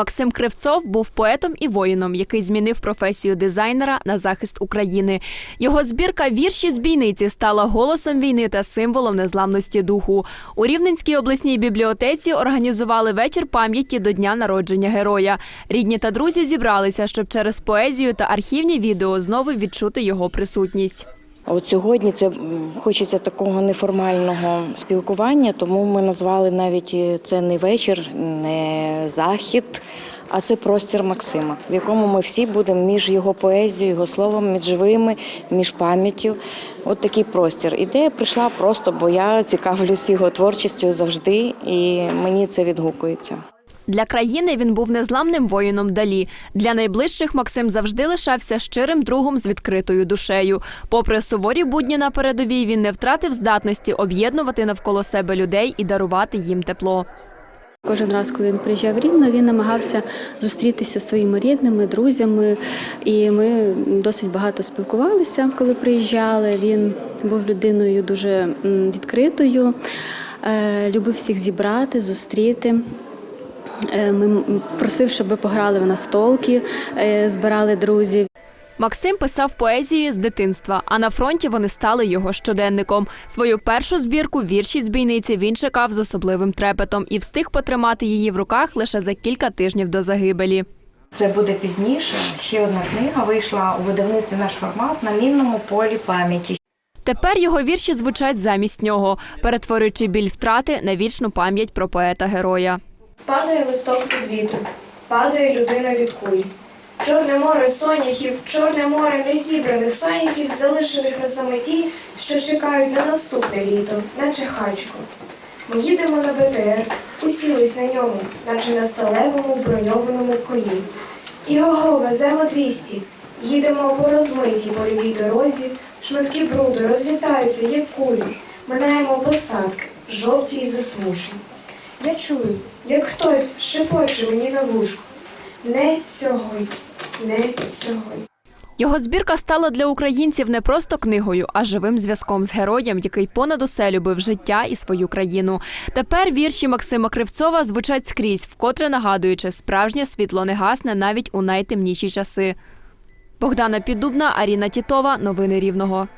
Максим Кривцов був поетом і воїном, який змінив професію дизайнера на захист України. Його збірка Вірші з бійниці стала голосом війни та символом незламності духу. У Рівненській обласній бібліотеці організували вечір пам'яті до дня народження героя. Рідні та друзі зібралися, щоб через поезію та архівні відео знову відчути його присутність. От сьогодні це хочеться такого неформального спілкування, тому ми назвали навіть е, це не вечір, не захід, а це простір Максима, в якому ми всі будемо між його поезією, його словом, між живими, між пам'яттю. От такий простір. Ідея прийшла просто, бо я цікавлюсь його творчістю завжди, і мені це відгукується. Для країни він був незламним воїном далі. Для найближчих Максим завжди лишався щирим другом з відкритою душею. Попри суворі будні на передовій, він не втратив здатності об'єднувати навколо себе людей і дарувати їм тепло. Кожен раз, коли він приїжджав Рівно, він намагався зустрітися зі своїми рідними, друзями. І ми досить багато спілкувалися, коли приїжджали. Він був людиною дуже відкритою, е, любив всіх зібрати, зустріти. Е, Ми просив, щоб пограли в настолки, е, збирали друзів. Максим писав поезію з дитинства, а на фронті вони стали його щоденником. Свою першу збірку вірші з бійниці він чекав з особливим трепетом і встиг потримати її в руках лише за кілька тижнів до загибелі. Це буде пізніше. Ще одна книга вийшла у видавництві наш формат на мінному полі пам'яті. Тепер його вірші звучать замість нього, перетворюючи біль втрати на вічну пам'ять про поета-героя. Падає листок від вітру, падає людина від куль. Чорне море соняхів, чорне море незібраних соняхів, залишених на самоті, що чекають на наступне літо, наче хачко. Ми їдемо на БТР, усілись на ньому, наче на сталевому броньованому коні. І го-го, веземо 200, їдемо по розмитій польовій дорозі, шматки бруду розлітаються, як кулі, минаємо посадки, жовті й засмучені. Я чую, як хтось шепоче мені на вушку. Не сьогодні, не сьогодні. Його збірка стала для українців не просто книгою, а живим зв'язком з героєм, який понад усе любив життя і свою країну. Тепер вірші Максима Кривцова звучать скрізь, вкотре нагадуючи, справжнє світло не гасне навіть у найтемніші часи. Богдана Піддубна, Аріна Тітова. Новини Рівного.